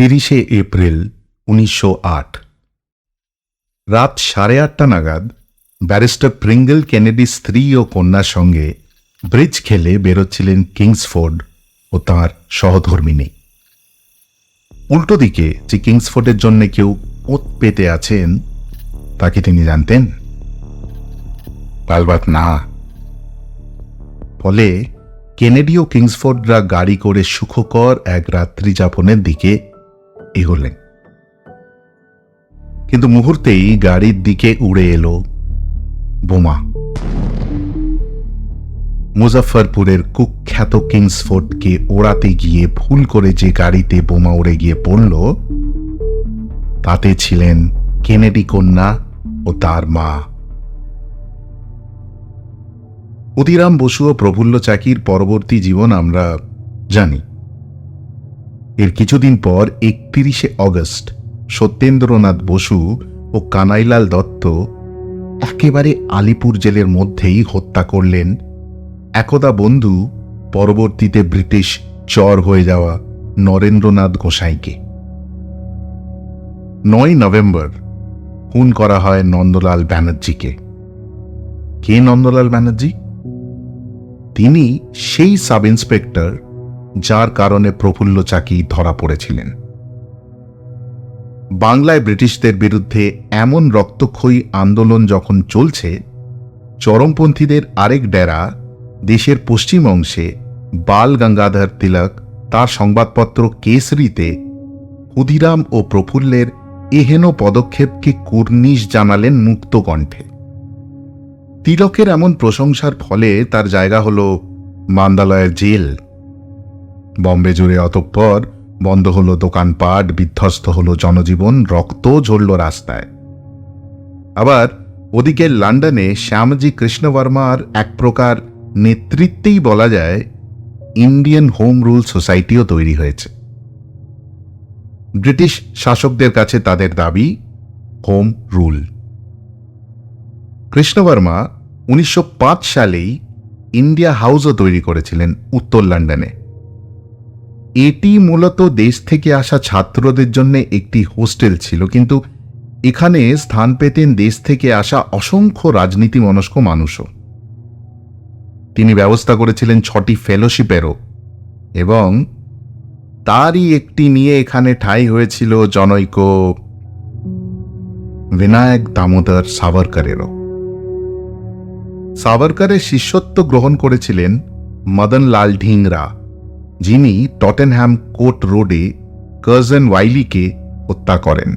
তিরিশে এপ্রিল উনিশশো আট। রাত সাড়ে আটটা নাগাদ ব্যারিস্টার প্রিঙ্গল কেনেডি স্ত্রী ও কন্যার সঙ্গে ব্রিজ খেলে বেরোচ্ছিলেন কিংসফোর্ড ও তাঁর সহধর্মিনী। উল্টো দিকে যে কিংসফোর্ডের জন্য কেউ ওত পেতে আছেন, তাকে তিনি জানতেন? পালবাত না। ফলে কেনেডি ও কিংসফোর্ডরা গাড়ি করে সুখকর এক রাত্রি যাপনের দিকে এগোলেন। কিন্তু মুহূর্তেই গাড়ির দিকে উড়ে এলো বোমা। মুজাফরপুরের কুখ্যাত কিংসফোর্ডকে ওড়াতে গিয়ে ভুল করে যে গাড়িতে বোমা উড়ে গিয়ে পড়ল, তাতে ছিলেন কেনেডি কন্যা ও তার মা। ক্ষুদিরাম বসু ও প্রফুল্ল চাকির পরবর্তী জীবন আমরা জানি। এর কিছুদিন পর একত্রিশে অগস্ট সত্যেন্দ্রনাথ বসু ও কানাইলাল দত্ত একেবারে আলিপুর জেলের মধ্যেই হত্যা করলেন। একদা বন্ধু পরবর্তীতে ব্রিটিশ চর হয়ে যাওয়া নরেন্দ্রনাথ গোসাইকে। নয় নভেম্বর, খুন করা হয় নন্দলাল ব্যানার্জিকে। কে নন্দলাল ব্যানার্জি? তিনি সেই সাব ইন্সপেক্টর যার কারণে প্রফুল্ল চাকি ধরা পড়েছিলেন। বাংলায় ব্রিটিশদের বিরুদ্ধে এমন রক্তক্ষয়ী আন্দোলন যখন চলছে, চরমপন্থীদের আরেক ডেরা দেশের পশ্চিম অংশে বাল গঙ্গাধর তিলক তার সংবাদপত্র কেসরিতে ক্ষুদিরাম ও প্রফুল্লের এহেন পদক্ষেপকে কুর্নিশ জানালেন মুক্ত কণ্ঠে। তিলকের এমন প্রশংসার ফলে তার জায়গা হল মান্দালয়ের জেল। বম্বে জুড়ে অতঃপর বন্ধ হলো দোকানপাট, বিধ্বস্ত হলো জনজীবন, রক্ত ঝরল রাস্তায়। আবার ওদিকে লন্ডনে শ্যামজি কৃষ্ণবর্মার এক প্রকার নেতৃত্বেই বলা যায় ইন্ডিয়ান হোম রুল সোসাইটিও তৈরি হয়েছে। ব্রিটিশ শাসকদের কাছে তাদের দাবি, হোম রুল। কৃষ্ণবর্মা উনিশশো পাঁচ সালেই ইন্ডিয়া হাউসও তৈরি করেছিলেন উত্তর লন্ডনে। এটি মূলত দেশ থেকে আসা ছাত্রদের জন্য একটি হোস্টেল ছিল, কিন্তু এখানে স্থান পেতেন দেশ থেকে আসা অসংখ্য রাজনীতি মনস্ক মানুষও। তিনি ব্যবস্থা করেছিলেন ছটি ফেলোশিপেরও এবং তারই একটি নিয়ে এখানে ঠাঁই হয়েছিল জনৈক বিনায়ক দামোদর সাভারকারেরও সাভারকারের শিষ্যত্ব গ্রহণ করেছিলেন মদন লাল ঢিংরা। যিনি টটেনহ্যাম কোর্ট রোডে কার্জন ওয়াইলিকে হত্যা করেন।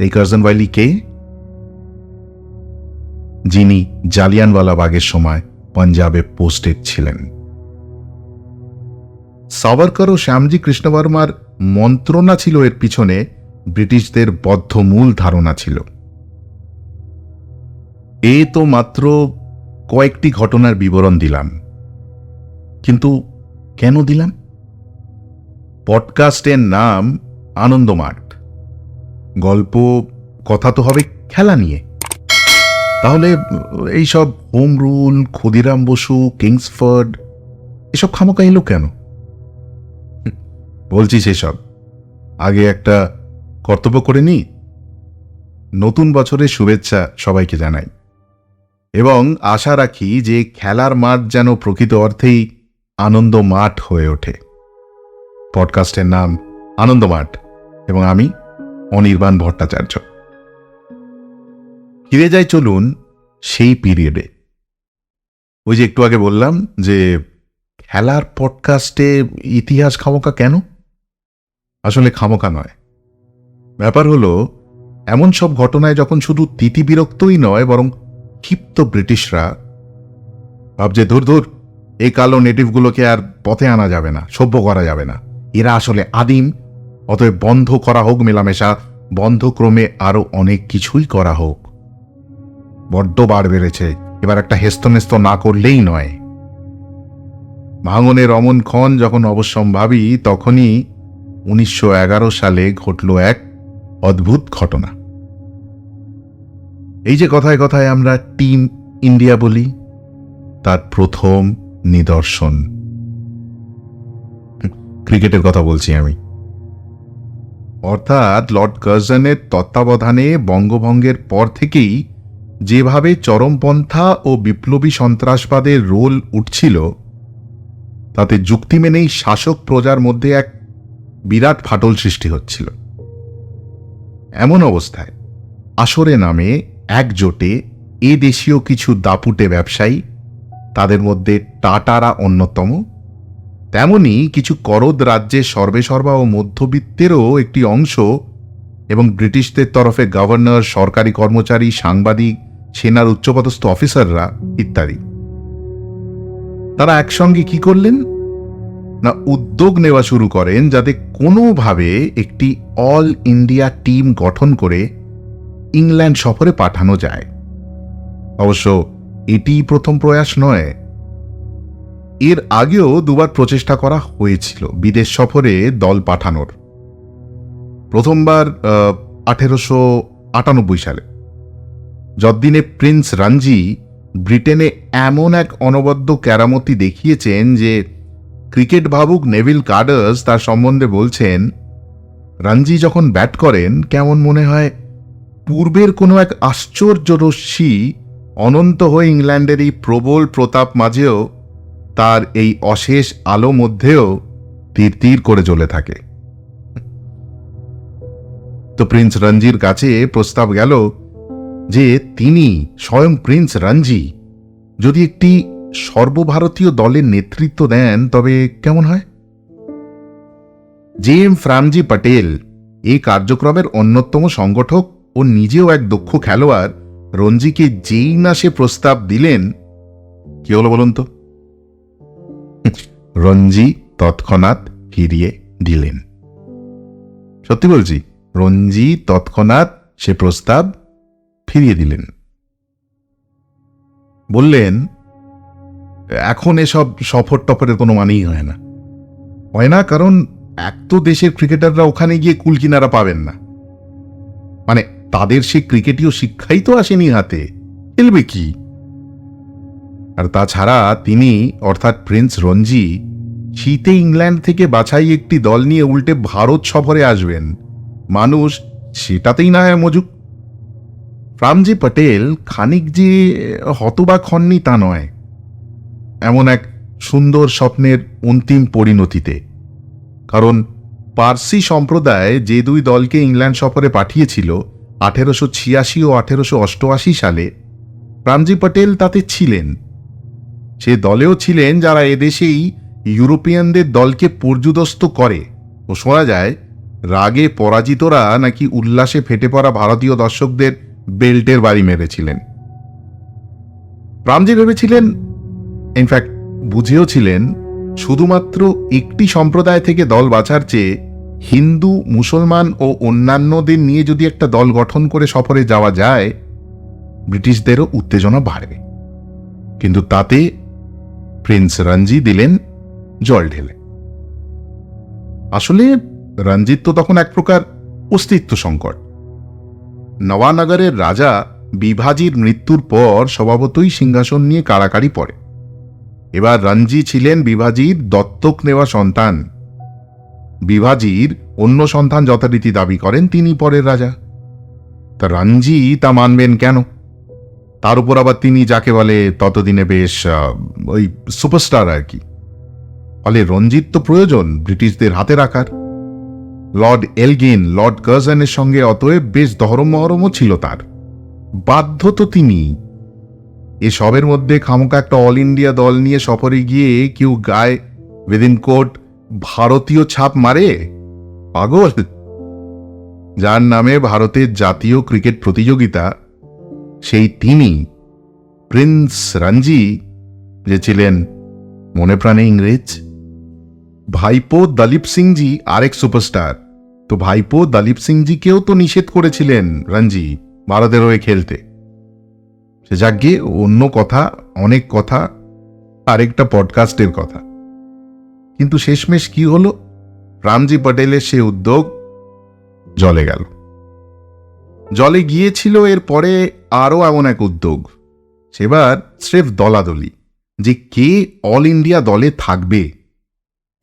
এই কার্জন ওয়াইলি কে? যিনি জালিয়ানওয়ালা বাগের সময় পাঞ্জাবে পোস্টেড ছিলেন। সাভারকর ও শ্যামজি কৃষ্ণবর্মার মন্ত্রণা ছিল এর পিছনে ব্রিটিশদের বদ্ধ মূল ধারণা ছিল। এ তো মাত্র কয়েকটি ঘটনার বিবরণ দিলাম। কিন্তু কেন দিলাম? পডকাস্টের নাম আনন্দমাঠ গল্প, কথা তো হবে খেলা নিয়ে। তাহলে এইসব home rule, Khudiram Bose, Kingsford, এসব খামোকা এলো কেন? বলছি সেসব। আগে একটা কর্তব্য করে নি নতুন বছরের শুভেচ্ছা সবাইকে জানাই। এবং আশা রাখি যে খেলার মাঠ যেন প্রকৃত অর্থেই আনন্দ মাঠ হয়ে ওঠে। পডকাস্টের নাম আনন্দ মাঠ এবং আমি অনির্বাণ ভট্টাচার্য। ফিরে যাই চলুন সেই পিরিয়ডে। ওই যে একটু আগে বললাম যে, খেলার পডকাস্টে ইতিহাস খামোকা কেন? আসলে খামোকা নয়। ব্যাপার হলো, এমন সব ঘটনায় যখন শুধু তিতিবিরক্তই নয়, বরং ক্ষিপ্ত ব্রিটিশরা ভাবছে, ধুর ধুর এই কালো নেটিভগুলোকে আর পথে আনা যাবে না, সভ্য করা যাবে না। এরা আসলে আদিম, অতএব বন্ধ করা হোক মেলামেশা, বন্ধ ক্রমে আরও অনেক কিছুই করা হোক। বড্ড বাড় বেড়েছে, এবার একটা হেস্তনেস্ত না করলেই নয়। ভাঙনের অমন ক্ষণ যখন অবশ্যম্ভাবী, তখনই উনিশশো এগারো সালে ঘটল এক অদ্ভুত ঘটনা। এই যে কথায় কথায় আমরা টিম ইন্ডিয়া বলি, তার প্রথম নিদর্শন। ক্রিকেটের কথা বলছি আমি। অর্থাৎ লর্ড কার্জনের তত্ত্বাবধানে বঙ্গভঙ্গের পর থেকেই যেভাবে চরমপন্থা ও বিপ্লবী সন্ত্রাসবাদের রোল উঠছিল, তাতে যুক্তি মেনেই শাসক প্রজার মধ্যে এক বিরাট ফাটল সৃষ্টি হচ্ছিল। এমন অবস্থায় আসরে নামে একজোটে এ দেশীয় কিছু দাপুটে ব্যবসায়ী তাদের মধ্যে টাটারা অন্যতম। তেমনি কিছু করদ রাজ্যের সর্বেসর্বা ও মধ্যবিত্তেরও একটি অংশ এবং ব্রিটিশদের তরফে গভর্নর, সরকারি কর্মচারী, সাংবাদিক, সেনার উচ্চপদস্থ অফিসাররা ইত্যাদি। তারা একসঙ্গে কি করলেন? না, উদ্যোগ নেওয়া শুরু করেন যাতে কোনোভাবে একটি অল ইন্ডিয়া টিম গঠন করে ইংল্যান্ড সফরে পাঠানো যায়। অবশ্য এটি প্রথম প্রয়াস নয়। এর আগেও দুবার প্রচেষ্টা করা হয়েছিল বিদেশ সফরে দল পাঠানোর। প্রথমবার আঠেরোশো আটানব্বই সালে। যদ্দিনে প্রিন্স রাঞ্জি ব্রিটেনে এমন এক অনবদ্য কেরামতি দেখিয়েছেন যে ক্রিকেট ভাবুক নেভিল কার্ডার্স তার সম্বন্ধে বলছেন রাঞ্জি যখন ব্যাট করেন, কেমন মনে হয়? পূর্বের কোনো এক আশ্চর্য রশ্মি অনন্ত হয়ে ইংল্যান্ডের এই প্রবল প্রতাপ মাঝেও তার এই অশেষ আলো মধ্যেও তীর তীর করে জ্বলে থাকে। তো প্রিন্স রঞ্জির কাছে প্রস্তাব গেল যে তিনি স্বয়ং প্রিন্স রঞ্জি, যদি একটি সর্বভারতীয় দলের নেতৃত্ব দেন, তবে কেমন হয়? জে এম ফ্রামজি পটেল এই কার্যক্রমের অন্যতম সংগঠক ও নিজেও এক দক্ষ খেলোয়াড় রঞ্জিকে যেই না সে প্রস্তাব দিলেন, কি হলো বলুন তো? রঞ্জি তৎক্ষণাৎ ফিরিয়ে দিলেন। সত্যি বলছি, রঞ্জি তৎক্ষণাৎ সে প্রস্তাব ফিরিয়ে দিলেন। বললেন, এখন এসব সফর টফরের কোনো মানেই হয় না। হয় না, কারণ এক তো দেশের ক্রিকেটাররা ওখানে গিয়ে কুলকিনারা পাবেন না। মানে তাদের সে ক্রিকেটীয় শিক্ষাই তো আসেনি হাতে। খেলবে কি? আর তাছাড়া তিনি, অর্থাৎ প্রিন্স রঞ্জি, শীতে ইংল্যান্ড থেকে বাছাই একটি দল নিয়ে উল্টে ভারত সফরে আসবেন। মানুষ সেটাতেই না হয় মজুক। রামজি পটেল খানিক যে হতবাক হননি তা নয়। এমন এক সুন্দর স্বপ্নের অন্তিম পরিণতিতে। কারণ পার্সি সম্প্রদায় যে দুই দলকে ইংল্যান্ড সফরে পাঠিয়েছিল আঠেরোশো ছিয়াশি ও আঠেরোশো অষ্টআশি সালে রামজি পটেল তাতে ছিলেন। সে দলেও ছিলেন যারা এদেশেই ইউরোপিয়ানদের দলকে পর্যুদস্ত করে। ও শোনা যায়, রাগে পরাজিতরা নাকি উল্লাসে ফেটে পড়া ভারতীয় দর্শকদের বেল্টের বাড়ি মেরেছিলেন। রামজি ভেবেছিলেন, ইনফ্যাক্ট বুঝেও ছিলেন শুধুমাত্র একটি সম্প্রদায় থেকে দল বাছার চেয়ে হিন্দু, মুসলমান ও অন্যান্যদের নিয়ে যদি একটা দল গঠন করে সফরে যাওয়া যায়, ব্রিটিশদেরও উত্তেজনা বাড়বে। কিন্তু তাতে প্রিন্স রঞ্জি দিলেন জল ঢেলে। আসলে রঞ্জিত তো তখন এক প্রকার অস্তিত্ব সংকট। নওয়ানগরের রাজা বিভাজির মৃত্যুর পর স্বভাবতই সিংহাসন নিয়ে কাড়াকাড়ি পড়ে। এবার রঞ্জি ছিলেন বিভাজির দত্তক নেওয়া সন্তান বিভাজির অন্য সন্তান যথারীতি দাবি করেন, তিনি পরের রাজা। তা রঞ্জি তা মানবেন কেন? তার উপর আবার তিনি যাকে বলে ততদিনে বেশ ওই সুপারস্টার আর কি। ফলে রঞ্জিত তো প্রয়োজন ব্রিটিশদের হাতে রাখার লর্ড এলগিন, লর্ড কার্জনের সঙ্গে অতএব বেশ দহরম মহরমও ছিল তার। বাধ্য তো তিনি। এসবের মধ্যে খামোকা একটা অল ইন্ডিয়া দল নিয়ে সফরে গিয়ে কেউ গায়ে উইদিন কোট ভারতীয় ছাপ মারে? পাগল। যার নামে ভারতের জাতীয় ক্রিকেট প্রতিযোগিতা, সেই তিনি, প্রিন্স রঞ্জি, যে ছিলেন মনে প্রাণে ইংরেজ। ভাইপো দলীপ সিংজি আরেক সুপারস্টার। তো ভাইপো দলীপ সিংজিকেও তো নিষেধ করেছিলেন রঞ্জি ভারতের হয়ে খেলতে। সে যাকে অন্য কথা, অনেক কথা, আরেকটা পডকাস্টের কথা। কিন্তু শেষমেশ কি হলো? রামজি পটেলের সে উদ্যোগ জলে গেল। জলে গিয়েছিল এর পরে আরও এমন এক উদ্যোগ। সেবার স্রেফ দলাদলি, যে কে অল ইন্ডিয়া দলে থাকবে,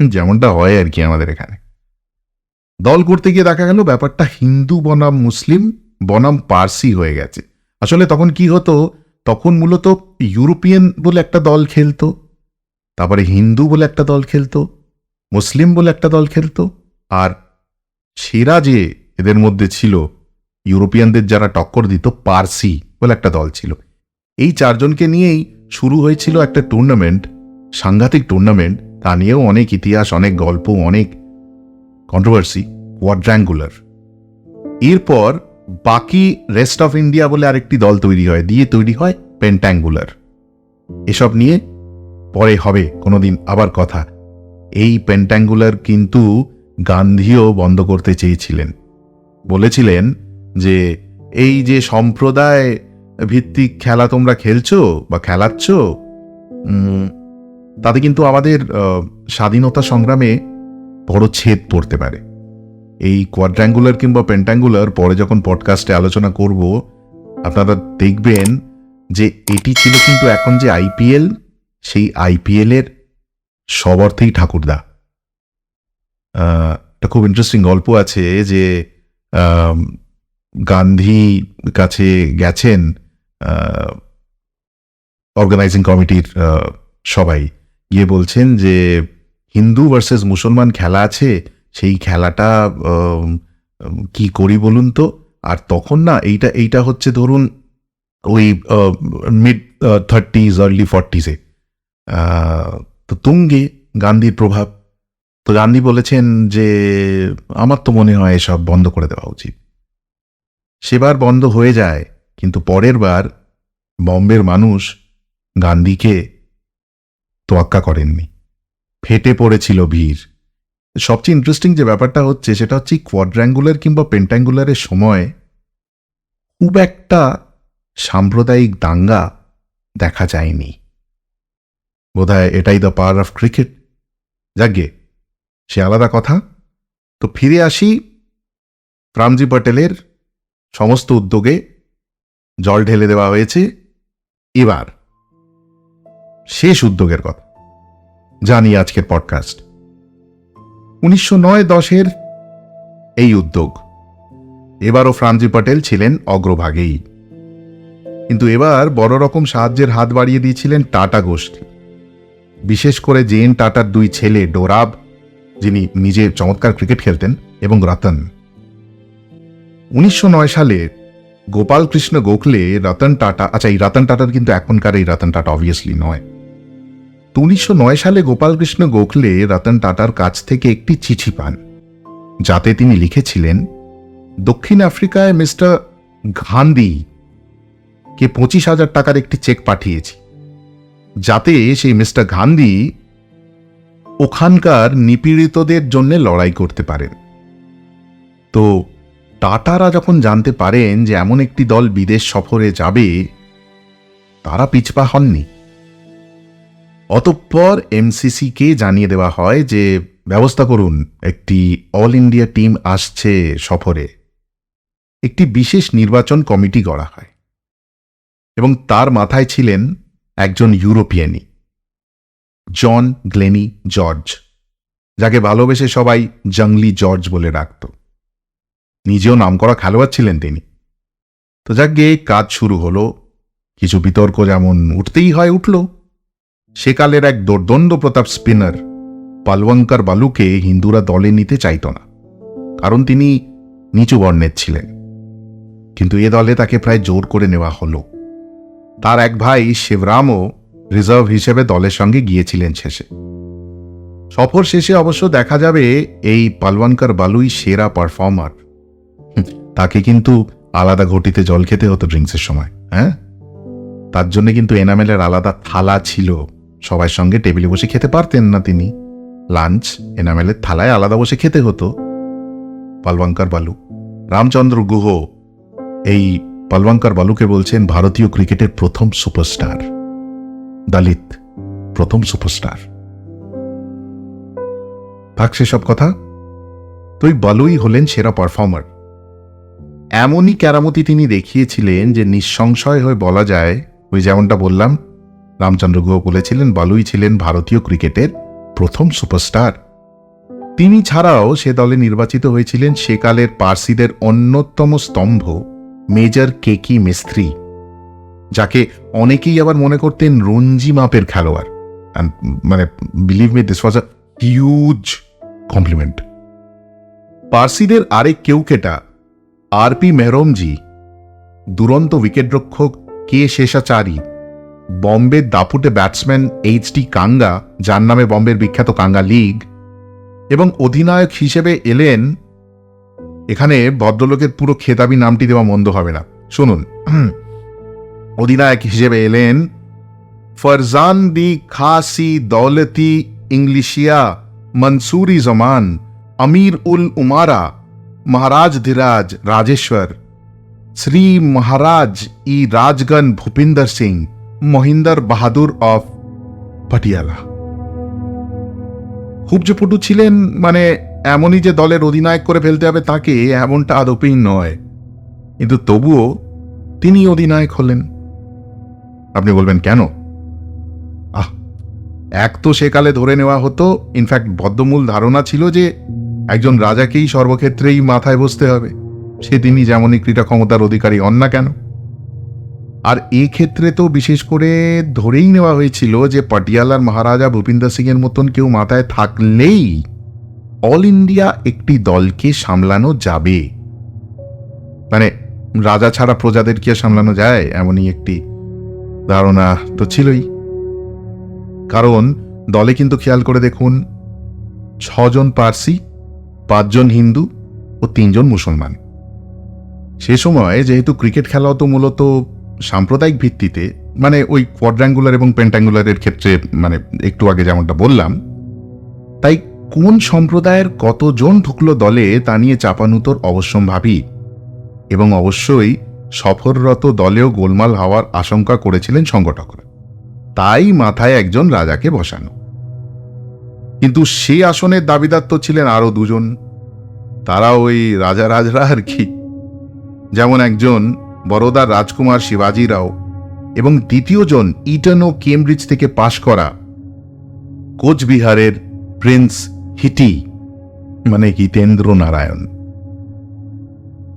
যেমনটা হয় আর কি আমাদের এখানে। দল করতে গিয়ে দেখা গেল ব্যাপারটা হিন্দু, বনাম মুসলিম, বনাম পার্সি হয়ে গেছে। আসলে তখন কি হতো? তখন মূলত ইউরোপিয়ান বলে একটা দল খেলতো। তারপরে হিন্দু বলে একটা দল খেলতো, মুসলিম বলে একটা দল খেলতো, আর সেরা যে এদের মধ্যে ছিল, ইউরোপিয়ানদের যারা টক্কর দিত, পার্সি বলে একটা দল ছিল। এই চারজনকে নিয়েই শুরু হয়েছিল একটা টুর্নামেন্ট সাংঘাতিক টুর্নামেন্ট তা নিয়েও অনেক ইতিহাস, অনেক গল্প, অনেক কন্ট্রোভার্সি কোয়াড্র্যাঙ্গুলার এরপর বাকি রেস্ট অফ ইন্ডিয়া বলে আরেকটি দল তৈরি হয়, দিয়ে তৈরি হয় পেন্ট্যাঙ্গুলার এসব নিয়ে পরে হবে, কোনোদিন আবার কথা। এই পেন্ট্যাঙ্গুলার কিন্তু গান্ধীও বন্ধ করতে চেয়েছিলেন। বলেছিলেন যে, এই যে সম্প্রদায় ভিত্তিক খেলা তোমরা খেলছো বা খেলাচ্ছ তাতে কিন্তু আমাদের স্বাধীনতা সংগ্রামে বড় ছেদ পড়তে পারে। এই কোয়াড্র্যাঙ্গুলার কিংবা পেন্ট্যাঙ্গুলার পরে যখন পডকাস্টে আলোচনা করব, আপনারা দেখবেন যে এটি ছিল কিন্তু এখন যে আইপিএল সেই আইপিএল এর সব অর্থেই ঠাকুরদা। একটা খুব ইন্টারেস্টিং গল্প আছে যে গান্ধী কাছে গেছেন অর্গানাইজিং কমিটির সবাই। গিয়ে বলছেন যে, হিন্দু ভার্সেস মুসলমান খেলা আছে, সেই খেলাটা কি করি বলুন তো? আর তখন না, এইটা এইটা হচ্ছে ধরুন, ওই মিড থার্টিজ আর্লি ফর্টিজে তো তুঙ্গে গান্ধীর প্রভাব। তো গান্ধী বলেছেন যে, আমার তো মনে হয় এসব বন্ধ করে দেওয়া উচিত। সেবার বন্ধ হয়ে যায়, কিন্তু পরের বার বম্বের মানুষ গান্ধীকে তোয়াক্কা করেননি। ফেটে পড়েছিল ভিড়। সবচেয়ে ইন্টারেস্টিং যে ব্যাপারটা হচ্ছে, সেটা হচ্ছে কোয়াড্রাঙ্গুলার কিংবা পেন্ট্যাঙ্গুলারের সময় খুব একটা সাম্প্রদায়িক দাঙ্গা দেখা যায়নি। বোধহয় এটাই দ্য পাওয়ার অফ ক্রিকেট যাকে সে আলাদা কথা। তো ফিরে আসি রামজি পটেলের সমস্ত উদ্যোগে। জল ঢেলে দেওয়া হয়েছে। এবার শেষ উদ্যোগের কথা। জানি আজকের পডকাস্ট উনিশশো নয় দশের এই উদ্যোগ। এবারও ফ্রামজি পটেল ছিলেন অগ্রভাগেই। কিন্তু এবার বড় রকম সাহায্যের হাত বাড়িয়ে দিয়েছিলেন টাটা গোষ্ঠী। বিশেষ করে জেন টাটার দুই ছেলে ডোরাব, যিনি নিজে চমৎকার ক্রিকেট খেলতেন, এবং রতন। উনিশশো নয় সালে গোপাল কৃষ্ণ গোখলে রতন টাটা আচ্ছা এই রতন টাটার কিন্তু এখনকার এই রতন টাটা অবভিয়াসলি নয়। তো উনিশশো নয় সালে গোপালকৃষ্ণ গোখলে রতন টাটার কাছ থেকে একটি চিঠি পান, যাতে তিনি লিখেছিলেন, দক্ষিণ আফ্রিকায় মিস্টার গান্ধী কে পঁচিশ হাজার টাকার একটি চেক পাঠিয়েছি। যাতে সেই মিস্টার গান্ধী ওখানকার নিপীড়িতদের জন্য লড়াই করতে পারেন। তো টাটারা যখন জানতে পারেন যে এমন একটি দল বিদেশ সফরে যাবে, তারা পিছপা হননি। অতঃপর এমসিসিকে জানিয়ে দেওয়া হয় যে, ব্যবস্থা করুন, একটি অল ইন্ডিয়া টিম আসছে সফরে। একটি বিশেষ নির্বাচন কমিটি গড়া হয়। এবং তার মাথায় ছিলেন একজন ইউরোপিয়ানই। জন গ্লেনি জর্জ, যাকে ভালোবেসে সবাই জংলি জর্জ বলে ডাকত নিজেও নামকরা খেলোয়াড় ছিলেন তিনি। তো যাক কাজ শুরু হলো। কিছু বিতর্ক যেমন উঠতেই হয় উঠল। সেকালের এক দোর্দণ্ড প্রতাপ স্পিনার পালওয়াঙ্কার বালুকে হিন্দুরা দলে নিতে চাইত না, কারণ তিনি নিচু বর্ণের ছিলেন। কিন্তু এ দলে তাকে প্রায় জোর করে নেওয়া হলো। তার এক ভাই শিবরামও রিজার্ভ হিসেবে দলের সঙ্গে গিয়েছিলেন শেষে। সফর শেষে অবশ্য দেখা যাবে এই পালওয়ানকার বালুই সেরা পারফর্মার। তাকে কিন্তু আলাদা ঘটিতে জল খেতে হতো ড্রিঙ্কসের সময় হ্যাঁ? তার জন্য কিন্তু এনামেলের আলাদা থালা ছিল। সবার সঙ্গে টেবিলে বসে খেতে পারতেন না তিনি। লাঞ্চ এনামেলের থালায় আলাদা বসে খেতে হতো। পালওয়াঙ্কার বালু, রামচন্দ্র গুহ, এই পালওয়াঙ্কার বালুকে বলছেন, ভারতীয় ক্রিকেটের প্রথম সুপারস্টার। দলিত, প্রথম সুপারস্টার। থাক সেসব কথা। তুই বালুই হলেন সেরা পারফর্মার। এমনই ক্যারামতি তিনি দেখিয়েছিলেন যে নিঃসংশয় হয়ে বলা যায়, ওই যেমনটা বললাম, রামচন্দ্র গুহ বলেছিলেন, বালুই ছিলেন ভারতীয় ক্রিকেটের প্রথম সুপারস্টার। তিনি ছাড়াও সে দলে নির্বাচিত হয়েছিলেন সেকালের পার্সিদের অন্যতম স্তম্ভ। মেজর কেকি মিস্ত্রি, যাকে অনেকেই আবার মনে করতেন রঞ্জি মাপের খেলোয়াড়। মানে believe me this was a huge compliment পার্সিদের আরেক কেউকেটা আর পি মেহরমজি, দুরন্ত উইকেটরক্ষক কে শেষাচারী বম্বের দাপুটে ব্যাটসম্যান এইচ ডি কাঙ্গা, যার নামে বম্বের বিখ্যাত কাঙ্গা লিগ, এবং অধিনায়ক হিসেবে এলেন এখানে ভদ্রলোকের পুরো খেতাবি নামটি দেওয়া মন্দ হবে না। শুনুন। অধিনায়ক হিসেবে এলেন ফরজান দি খাসি দৌলতি ইংলিশিয়া মনসুরি জমান, আমির উল উমারা, মহারাজ ধীরাজ, রাজেশ্বর, শ্রী মহারাজ ই রাজগণ ভূপিন্দর সিং, মহিন্দর বাহাদুর অফ পাটিয়ালা। খুব যে পটু ছিলেন মানে এমনই যে দলের অধিনায়ক করে ফেলতে হবে তাকে, এমনটা আদপেই নয়। কিন্তু তবুও তিনি অধিনায়ক হলেন। আপনি বলবেন, কেন? আহ, এক তো সেকালে ধরে নেওয়া হতো ইনফ্যাক্ট বদ্ধমূল ধারণা ছিল যে একজন রাজাকেই সর্বক্ষেত্রেই মাথায় বসতে হবে। সে তিনি যেমনই ক্রীড়া ক্ষমতার অধিকারী হন না কেন। আর এই ক্ষেত্রে তো বিশেষ করে ধরেই নেওয়া হয়েছিল যে পাটিয়ালার মহারাজা ভূপিন্দর সিং এর মতন কেউ মাথায় থাকলেই অল ইন্ডিয়া একটি দলকে সামলানো যাবে। মানে রাজা ছাড়া প্রজাদের কি সামলানো যায়? এমনই একটি ধারণা তো ছিলই। কারণ, দলে কিন্তু খেয়াল করে দেখুন, ছজন পার্সি, পাঁচজন হিন্দু ও তিনজন মুসলমান। সে সময় যেহেতু ক্রিকেট খেলাও তো মূলত সাম্প্রদায়িক ভিত্তিতে মানে ওই কোয়াড্রাঙ্গুলার এবং পেন্টাঙ্গুলারের ক্ষেত্রে মানে একটু আগে যেমনটা বললাম, তাই কোন সম্প্রদায়ের কতজন ঢুকলো দলে তা নিয়ে চাপানুতোর অবশ্যম্ভাবী এবং অবশ্যই সফররত দলেও গোলমাল হওয়ার আশঙ্কা করেছিলেন সংগঠকরা। তাই মাথায় একজন রাজাকে বসানো। কিন্তু সে আসনের দাবিদার তো ছিলেন আরও দুজন। তারা ওই রাজা রাজরা আর কি। যেমন একজন বরোদার রাজকুমার শিবাজি রাও এবং দ্বিতীয়জন ইটন ও কেমব্রিজ থেকে পাশ করা কোচবিহারের প্রিন্স হিটি মানে হিতেন্দ্র নারায়ণ।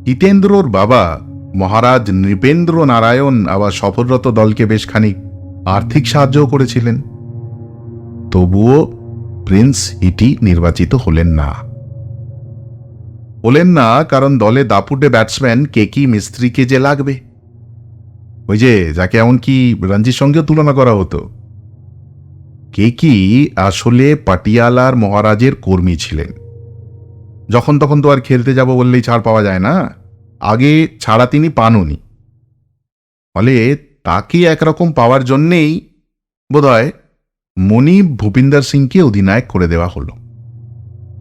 হিতেন্দ্রর বাবা মহারাজ নৃপেন্দ্র নারায়ণ আবার সফররত দলকে বেশ খানিক আর্থিক সাহায্যও করেছিলেন। তবুও প্রিন্স হিটি নির্বাচিত হলেন না। হলেন না কারণ দলে দাপুটে ব্যাটসম্যান কেকি মিস্ত্রিকে যে লাগবে। ওই যে যাকে এমনকি রঞ্জির সঙ্গেও তুলনা করা হতো। কেকি আসলে পাটিয়ালার মহারাজের কর্মী ছিলেন? যখন তখন তো আর খেলতে যাব বললেই ছাড় পাওয়া যায় না। আগে ছাড়া তিনি পাননি। ফলে তাকে একরকম পাওয়ার জন্যেই বোধহয় মনিব ভূপিন্দর সিংকে অধিনায়ক করে দেওয়া হলো।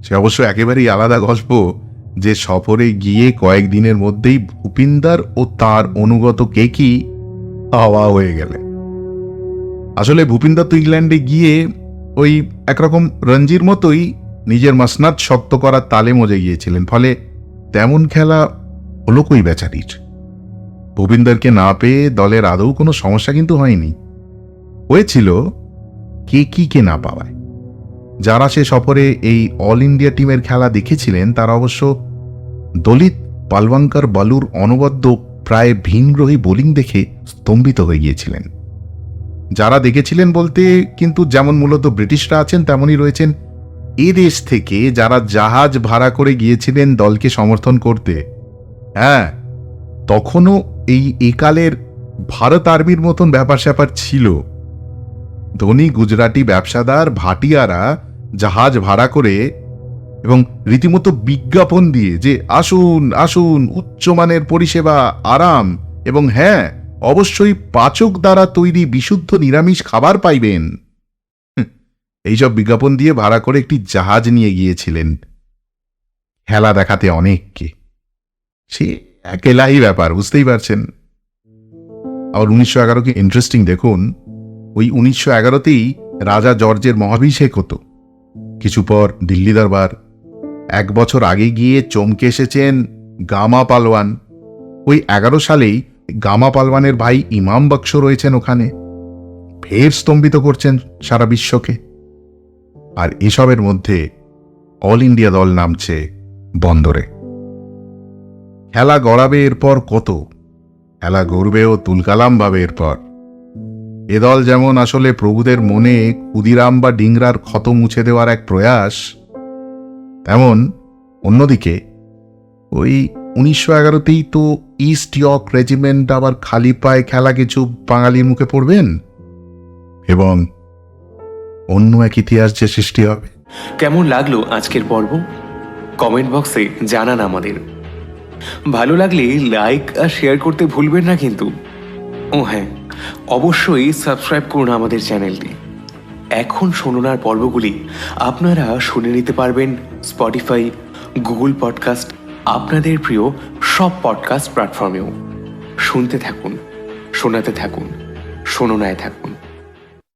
সে অবশ্য একেবারেই আলাদা গল্প যে সফরে গিয়ে কয়েকদিনের মধ্যেই ভূপিন্দার ও তার অনুগত কেকি হাওয়া হয়ে গেলে আসলে ভূপিন্দর তো ইংল্যান্ডে গিয়ে ওই একরকম রঞ্জির মতোই নিজের মাসনাদ শক্ত করার তালে মজে গিয়েছিলেন, ফলে তেমন খেলা হলো কই বেচারির? ভূপিন্দরকে না পেয়ে দলের আদৌ কোনো সমস্যা কিন্তু হয়নি। হয়েছিল কে কি কে না পাওয়ায়। যারা সে সফরে এই অল ইন্ডিয়া টিমের খেলা দেখেছিলেন, তারা অবশ্য দলিত পালওয়াঙ্কার বালুর অনবদ্য, প্রায় ভিনগ্রহী বোলিং দেখে স্তম্ভিত হয়ে গিয়েছিলেন। যারা দেখেছিলেন বলতে কিন্তু যেমন মূলত ব্রিটিশরা আছেন, তেমনই রয়েছেন এ দেশ থেকে যারা জাহাজ ভাড়া করে গিয়েছিলেন দলকে সমর্থন করতে। হ্যাঁ তখনও এই একালের ভারত আর্মির মতন ব্যাপার স্যাপার ছিল। ধনী গুজরাটি ব্যবসাদার, ভাটিয়ারা জাহাজ ভাড়া করে এবং রীতিমতো বিজ্ঞাপন দিয়ে যে, আসুন আসুন, উচ্চমানের পরিষেবা, আরাম এবং হ্যাঁ অবশ্যই পাচক দ্বারা তৈরি বিশুদ্ধ নিরামিষ খাবার পাইবেন। এইসব বিজ্ঞাপন দিয়ে ভাড়া করে একটি জাহাজ নিয়ে গিয়েছিলেন। খেলা দেখাতে অনেককে। সে একেলাই ব্যাপার, বুঝতেই পারছেন। আবার উনিশশো এগারোকে ইন্টারেস্টিং দেখুন। ওই উনিশশো এগারোতেই রাজা জর্জের মহাভিষেক হতো। কিছু পর দিল্লি দরবার। এক বছর আগে গিয়ে চমকে এসেছেন গামা পালওয়ান ওই এগারো সালেই গামা পালওয়ানের ভাই ইমাম বক্স রয়েছেন ওখানে। ফের স্তম্ভিত করছেন সারা বিশ্বকে। আর এসবের মধ্যে অল ইন্ডিয়া দল নামছে বন্দরে। খেলা গড়াবে এরপর কত? খেলা গড়বেও তুলকালাম ভাবে এরপর। এ দল যেমন আসলে প্রভুদের মনে ক্ষুদিরাম বা ডিংরার ক্ষত মুছে দেওয়ার এক প্রয়াস, তেমন অন্যদিকে ওই উনিশশো এগারোতেই তো ইস্ট ইয়র্ক রেজিমেন্ট আবার খালি পায়ে খেলা কিছু বাঙালির মুখে পড়বেন? এবং অন্য এক ইতিহাস যে সৃষ্টি হবে? কেমন লাগল আজকের পর্ব? কমেন্ট বক্সে জানান আমাদের। ভালো লাগলে লাইক আর শেয়ার করতে ভুলবেন না কিন্তু। ও হ্যাঁ অবশ্যই সাবস্ক্রাইব করুন আমাদের চ্যানেলটি। এখন শোনার পর্বগুলি আপনারা শুনে নিতে পারবেন স্পটিফাই গুগল পডকাস্ট আপনাদের প্রিয় সব পডকাস্ট প্ল্যাটফর্মেও শুনতে থাকুন শোনাতে থাকুন শোনায় থাকুন।